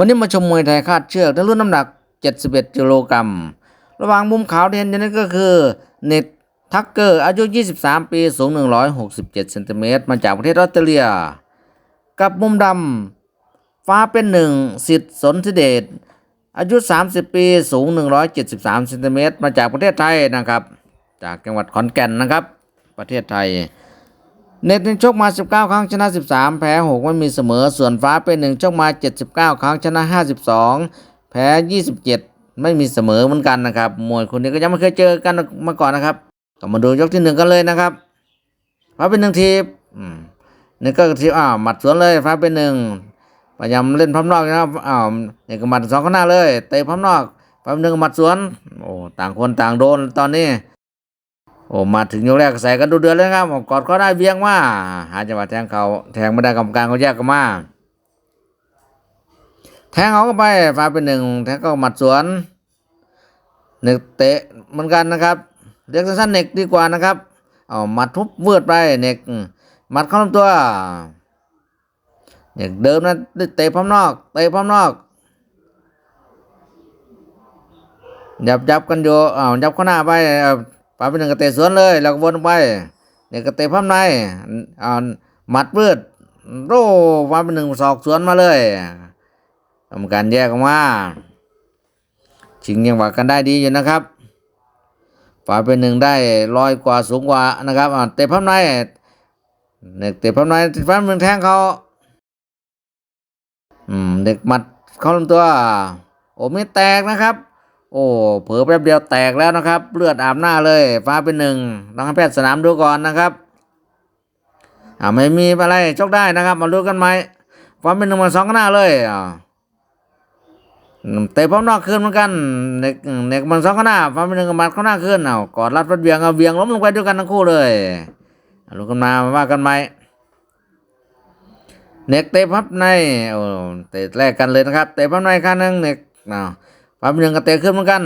วันนี้มาชมมวยไทยคาดเชือกในรุ่นน้ำหนัก 71กิโลกรัม ระหว่างมุมขาวที่เห็นอยู่นี้ก็คือ เน็ตทักเกอร์อายุ 23 ปีสูง 167เซนติเมตรมาจากประเทศออสเตรเลีย กับมุมดำฟ้าเป็นหนึ่งสิทธิ์สนธิเดชอายุ 30 ปีสูง 173เซนติเมตรมาจากประเทศไทยนะครับ จากจังหวัดขอนแก่นนะครับ ประเทศไทย เน็ตหนึ่งชกมา 19 ครั้งชนะ 13 แพ้6ไม่มีเสมอ ส่วนฟ้าเป็นหนึ่งชกมา 79 ครั้งชนะ 52 แพ้ 27 ไม่มีเสมอเหมือนกันนะครับมวยคนนี้ก็ยังไม่เคยเจอกันมาก่อนนะครับก็มาดูยกที่หนึ่งกันเลยนะครับฟ้าเป็นหนึ่งทีนี่ก็ทีอ้าวหมัดสวนเลยฟ้าเป็นหนึ่งพยายามเล่นพับนอกนะครับอ้าวนี่ก็หมัดสองข้างหน้าเลยเตะพับนอกฟ้าเป็นหนึ่งหมัดสวนโอ้ต่างคนต่างโดนตอนนี้ โอ้มาถึงยกแรกใส่กันดูเดือดเลยครับกอดก็ได้เบียงมาหาจังหวะแทงเขาแทงไม่ได้กรรมการเขาแยกกันมาแทงเขาก็ไปฟาเป็นหนึ่งแทงก็หมัดสวนหนึ่งเตะเหมือนกันนะครับเรียกสั้นๆเน็กดีกว่านะครับเอาหมัดทุบเวืดไปเน็กหมัดเข้าลำตัวเน็กเดิมนะเตะพร้อมนอกเตะพร้อมนอกยับยับกันอยู่อ้าวยับเข้าหน้าไป เอาปาเป็นหนึ่งกระเตะสวนเลยแล้วก็วนไปเนี่ยกระเตะพับในอ่าหมัดพืดโร่ปาเป็นหนึ่งศอกสวนมาเลยทำการแยกออกมาชิงยังหวะกันได้ดีอยู่นะครับฝาเป็นหนึ่งได้ลอยกว่าสูงกว่านะครับเตะพับในเนี่ยเตะพับในฟ้าเป็นหนึ่งแทงเขาอืมเด็กหมัดเข้าลำตัว โอ้ไม่แตกนะครับ โอ้เผลอแป๊บเดียวแตกแล้วนะครับ เลือดอาบหน้าเลย ฟ้าเป็นหนึ่งต้องให้แพทย์สนามดูก่อนนะครับอ่าไม่มีอะไรชกได้นะครับ มาดูกันไหมฟ้าเป็นหนึ่งมาสองข้างหน้าเลยอ่าเตะพร้อมนอกคืนเหมือนกันเน็กเน็กมันสองข้างหน้าฟ้าเป็นหนึ่งกับมัดข้างหน้าคืนเอากอดรัดฟัดเบียงเอาเบียงล้มลงไปด้วยกันทั้งคู่เลยเอาดูกันมาว่ากันไหมเน็กเตะพับในโอ้เตะแรกกันเลยนะครับ เตะพับในข้างหนึงเน็กเอา ฟ้าเป็นหนึ่งก็เตะขึ้นเหมือนกัน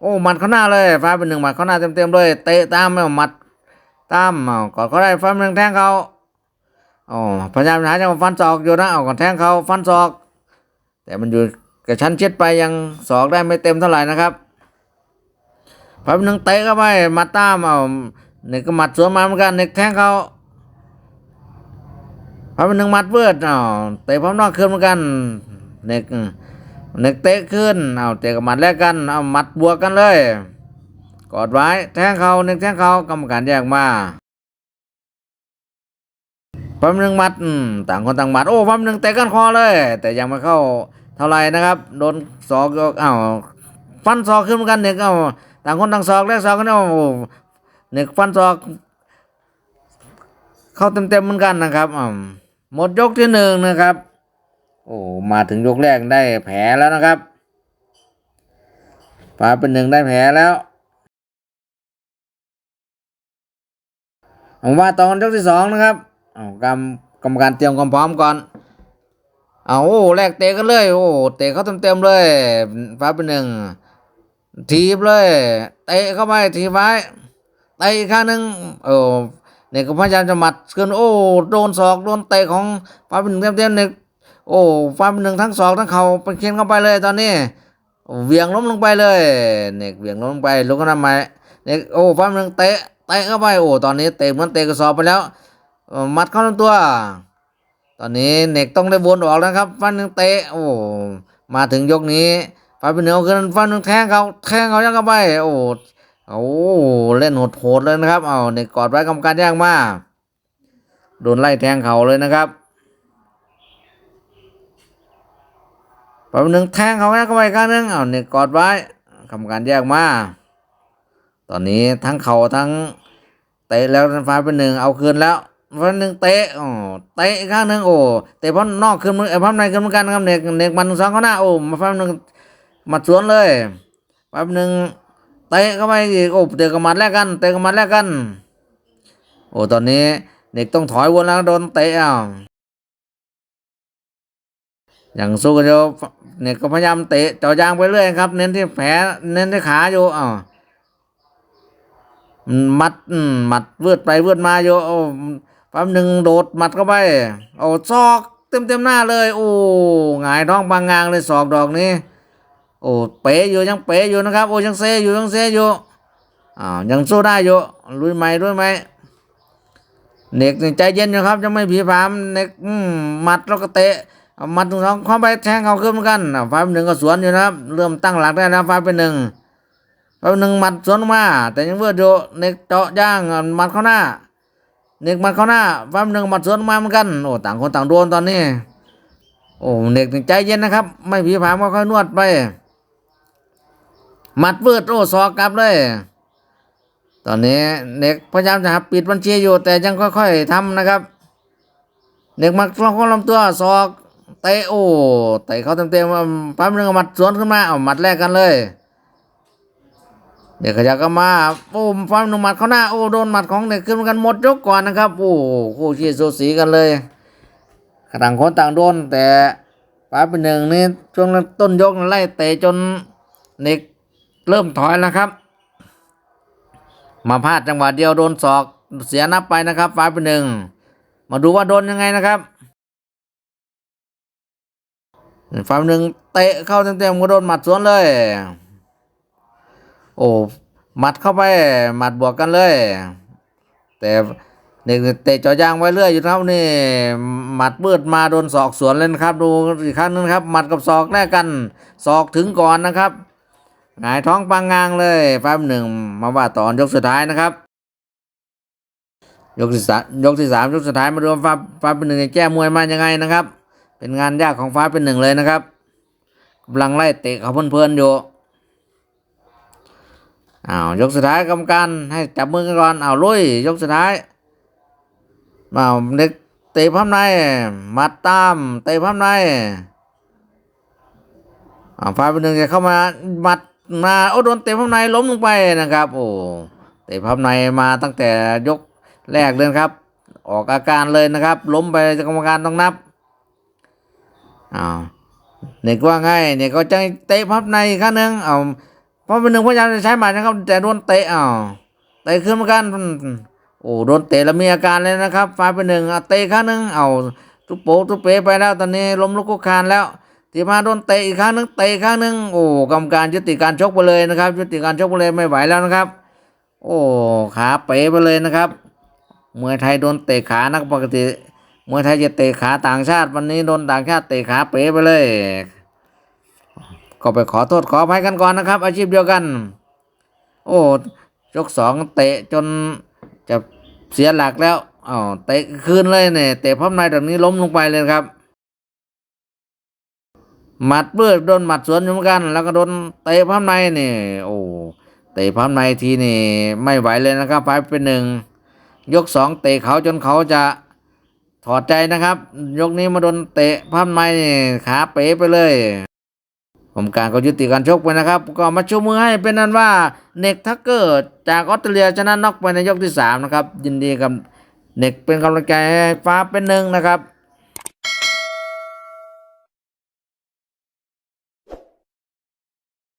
โอ้หมัดเข้าหน้าเลยฟ้าเป็นหนึ่งหมัดเข้าหน้าเต็มๆเลยเตะตามไม่หมัดตามเอากอนเขาได้ฟ้าเป็นหนึ่งแทงเขาอ๋อพยายามหาจังหวะฟันศอกอยู่นะเอาก่อนแทงเขาฟันศอก แต่มันอยู่กระชั้นชิดไปยังศอกได้ไม่เต็มเท่าไหร่นะครับฟ้าเป็นหนึ่งเตะเข้าไปหมัดตามเอาเนี่ยก็หมัดสวนมาเหมือนกันเนี่ยแทงเขาฟ้าเป็นหนึ่งหมัดเวิร์ดอ๋อเตะพร้อมนอกคืนเหมือนกันเนี่ย นึกเตะขึ้น เอาเตะกับหมัดแลกกัน เอาหมัดบวกกันเลย กอดไว้ แทงเขานึกแทงเขากรรมการแยกมาปั๊มหนึ่งหมัดต่างคนต่างหมัด โอ้ปั๊มหนึ่งเตะกันคอเลย แต่ยังไม่เข้าเท่าไหร่นะครับ โดนศอกก็อ้าวฟันศอกขึ้นเหมือนกันเนี่ยเอาต่างคนต่างศอกแลกศอกกันเอาโอ้เนี่ยฟันศอก เข้าเต็มๆเหมือนกันนะครับหมดยกที่หนึ่งนะครับ โอ้มาถึงยกแรกได้แผลแล้วนะครับฟ้าเป็นหนึ่งได้แผลแล้วผมว่าตอนยกที่สองนะครับเอากรรมกรรมการเตรียมความพร้อมก่อน เอาโอ้แรกเตะกันเลย โอ้เตะเขาเต็มๆเลยฟ้าเป็นหนึ่งทีบเลยเตะเข้าไปทีบไว้เตะอีกครั้งหนึ่งโอ้เนี่ยก็พยายามจะหมัดขึ้นโอ้โดนศอกโดนเตะของฟ้าเป็นหนึ่งเต็มๆเนี่ย โอ้ฟ้าเป็นหนึ่งทั้งสองทั้งเขาเป็นเคียนเข้าไปเลยตอนนี้เวียงล้มลงไปเลยเนกเวียงล้มลงไปลุกขึ้นมาใหม่เนกโอ้ฟ้าเป็นหนึ่งเตะเตะเข้าไปโอ้ตอนนี้เตะเหมือนเตะกระสอบไปแล้วมัดเข้าลำตัว ตอนนี้เนกต้องได้วนออกแล้วครับฟ้าเป็นหนึ่งเตะโอ้มาถึงยกนี้ฟ้าเป็นหนึ่งเอาขึ้นฟ้าเป็นหนึ่งแทงเขาแทงเขายังเข้าไปโอ้โอ้เล่นโหดๆเลยนะครับ เอาเนกกอดไว้กรรมการยางมากโดนไล่แทงเขาเลยนะครับ พอหนึ่งแทงเขาเข้าไปข้างนึงเอาเนี่ยกอดไว้กรรมการแยกมา ตอนนี้ทั้งเข่าทั้งเตะแล้วฟ้าเป็นหนึ่งเอาคืนแล้วฟ้าหนึ่งเตะอ๋อเตะอีกข้างหนึ่งโอ้เตะเพราะนอกคืนมือไอ้พับในคืนเหมือนกันครับเน็กเน็กมันสองเขาหน้าโอ้มาฟ้าหนึ่งมัดสวนเลยฟ้าหนึ่งเตะเข้าไปอีกโอ้เตะกับมัดแลกกัน เตะกับมัดแลกกัน โอ้ตอนนี้เน็กต้องถอยวนแล้วโดนเตะอะ อย่างสู้กันอยู่เนี่ยก็พยายามเตะจ่อยางไปเรื่อยครับ เน้นที่แผลเน้นที่ขาอยู่อ้ามัดอืมมัดเวืดไปเวืดมาอยู่โอ้ปั๊มหนึ่งโดดมัดเข้าไปโอ้ซอกเต็มเต็มหน้าเลย โอ้หงายท้องบางงางเลยศอกดอกนี้ โอ้เป๋อยู่ยังเป๋อยู่นะครับ โอ้ยังเซอยู่ยังเซอยู่อ้าวยังสู้ได้อยู่ลุยไหมลุยไหมเน็กใจเย็นอยู่ครับยังไม่ผีผามเน็กมหมัดแล้วก็เตะ มัดถึงสองเข้าไปแทงเขาขึ้นเหมือนกันอะฟ้าเป็นหนึ่งก็สวนอยู่นะครับ เริ่มตั้งหลักได้แล้วฟ้าเป็นหนึ่งฟ้าเป็นหนึ่งหมัดสวนออกมา แต่ยังเวิร์ดอยู่เนกเจาะย่างหมัดเข้าหน้าเนกหมัดเข้าหน้าฟ้าเป็นหนึ่งหมัดสวนออกมาเหมือนกันโอ้ต่างคนต่างโดนตอนนี้ โอ้เนกใจเย็นนะครับ ไม่ผีผามก็ค่อยนวดไปหมัดเวิร์ดโอ้ซอกกลับเลย ตอนนี้เด็กพยายามจะปิดบัญชีอยู่แต่ยังค่อย ๆทำนะครับเด็กมักลองลำตัวศอก เตะโอ้เตะเขาเต็มๆปั๊มหนึ่งหมัดสวนขึ้นมาเอาหมัดแรกกันเลย เด็กขยับก็มาโอ้ปั๊มหนึ่งหมัดเขาหน้าโอ้โดนหมัดของเด็กขึ้นกันหมดยกก่อนนะครับโอ้คู่ชี้สูสีกันเลยต่างคนต่างโดน แต่ปั๊มเป็นหนึ่งนี่ช่วงต้นยกไล่เตะจนเด็กเริ่มถอยแล้วครับ มาพลาดจังหวะเดียวโดนศอกเสียนับไปนะครับฟ้าเป็นหนึ่งมาดูว่าโดนยังไงนะครับ ฟ้าเป็นหนึ่งเตะเข้าเต็มๆก็โดนหมัดสวนเลย โอ้หมัดเข้าไปหมัดบวกกันเลย แต่เด็กเตะจ่อยางไว้เรื่อยอยู่ครับนี่หมัดเบิดมาโดนศอกสวนเลยนะครับ ดูอีกครั้งนึงครับหมัดกับศอกแลกกันศอกถึงก่อนนะครับหงายท้องปังงางเลยฟ้าเป็นหนึ่งมาว่าตอนยกสุดท้ายนะครับยกที่สามยกที่สามยกสุดท้ายมาดูว่าฟ้าฟ้าเป็นหนึ่งแก้มวยมายังไงนะครับ เป็นงานยากของฟ้าเป็นหนึ่งเลยนะครับกำลังไล่เตะเขาเพลินๆอยู่อ้าวยกสุดท้ายกรรมการให้จับมือกันก่อนอ้าวลุยยกสุดท้ายอ้าวเด็กเตะพับในมัดตามเตะพับในอ้าวฟ้าเป็นหนึ่งจะเข้ามาหมัดมาโอ้โดนเตะพับในล้มลงไปนะครับ โอ้เตะพับในมาตั้งแต่ยกแรกเลยครับ ออกอาการเลยนะครับ ล้มไปกรรมการต้องนับ อ้าวเด็กว่าไงเนี่ยก็จะเตะพับในอีกครั้งหนึ่งเอาเพราะเป็นหนึ่งพยายามจะใช้หมัดนะครับแต่โดนเตะอ้าวเตะขึ้นเหมือนกันโอ้โดนเตะแล้วมีอาการเลยนะครับฟ้าเป็นหนึ่งเตะครั้งหนึ่งเอาทุบโป๊ทุบเป๋ไปแล้ว ตอนนี้ล้มลุกคุกคานแล้วที่มาโดนเตะอีกครั้งหนึงเตะครั้งหนึงโอ้กรรมการยุติการชกไปเลยนะครับ ยุติการชกไปเลยไม่ไหวแล้วนะครับ โอ้ขาเป๋ไปเลยนะครับมวยไทยโดนเตะขานักปกติ มวยไทยจะเตะขาต่างชาติ วันนี้โดนต่างชาติเตะขาเป๋ไปเลย ก็ไปขอโทษขออภัยกันก่อนนะครับ อาชีพเดียวกัน โอ้ยกสองเตะจนจะเสียหลักแล้วอ๋อเตะคืนเลยเนี่ยเตะพับในแบบนี้ล้มลงไปเลยครับหมัดเบิดโดนหมัดสวนอยู่เหมือนกัน แล้วก็โดนเตะพับในนี่โอ้เตะพับในทีนี่ไม่ไหวเลยนะครับไปเป็นหนึ่งยกสองเตะเขาจนเขาจะ ถอดใจนะครับ ยกนี้มาโดนเตะพับในนี่ขาเป๋ไปเลยผมการก็ยุติการชกไปนะครับ ก็มาชูมือให้เป็นนั้นว่าเน็กทักเกอร์จากออสเตรเลียชนะน็อกไปในยกที่สามนะครับยินดีกับเน็กเป็นกำลังใจฟ้าเป็นหนึ่งนะครับ